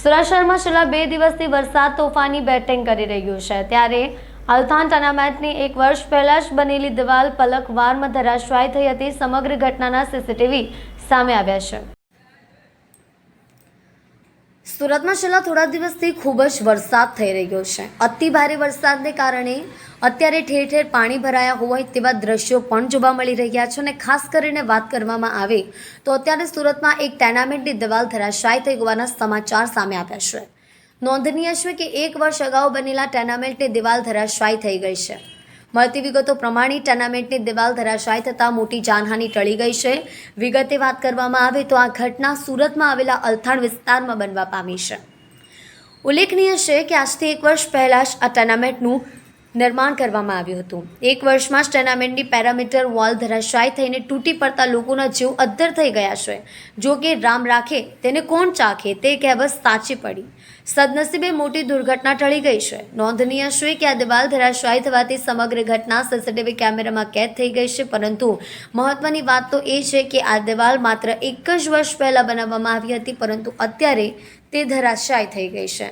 સુરત શહેરમાં છેલ્લા બે દિવસથી વરસાદ તોફાની બેટિંગ કરી રહ્યું છે. ત્યારે અલથાન ટર્નામેન્ટની એક વર્ષ પહેલા જ બનેલી દિવાલ પલકવારમાં ધરાશાયી થઈ હતી. સમગ્ર ઘટનાના સીસીટીવી સામે આવ્યા છે. સુરતમાં છેલ્લા થોડા દિવસથી ખૂબ જ વરસાદ થઈ રહ્યો છે. અતિ ભારે વરસાદને કારણે અત્યારે ઠેર ઠેર પાણી ભરાયા હોય તેવા દ્રશ્યો પણ જોવા મળી રહ્યા છે અને ખાસ કરીને વાત કરવામાં આવે તો અત્યારે સુરતમાં એક ટેનામેન્ટની દિવાલ ધરાશાય થઈ હોવાના સમાચાર સામે આવ્યા છે. નોંધનીય છે કે એક વર્ષ અગાઉ બનેલા ટેનામેન્ટની દિવાલ ધરાશાય થઈ ગઈ છે. મળતી વિગતો પ્રમાણે ટર્નામેન્ટની દિવાલ ધરાશાયી થતાં મોટી જાનહાની ટળી ગઈ છે. વિગતે વાત કરવામાં આવે તો આ ઘટના સુરતમાં આવેલા અલથાણ વિસ્તારમાં બનવા પામી છે. ઉલ્લેખનીય છે કે આજથી એક વર્ષ પહેલાં જ આ ટુર્નામેન્ટનું નિર્માણ કરવામાં આવ્યું હતું. એક વર્ષમાં જ પેરામીટર વોલ ધરાશાયી થઈને તૂટી પડતા લોકોના જીવ અદ્ધર થઈ ગયા છે. જો કે રામ રાખે, તેને કોણ ચાખે તે કહેવત સાચી પડી. સદનસીબે મોટી દુર્ઘટના ટળી ગઈ છે. નોંધનીય છે કે આ દિવાલ ધરાશાયી થવાથી સમગ્ર ઘટના સીસીટીવી કેમેરામાં કેદ થઈ ગઈ છે, પરંતુ મહત્વની વાત તો એ છે કે આ દિવાલ માત્ર એક જ વર્ષ પહેલાં બનાવવામાં આવી હતી, પરંતુ અત્યારે તે ધરાશાયી થઈ ગઈ છે.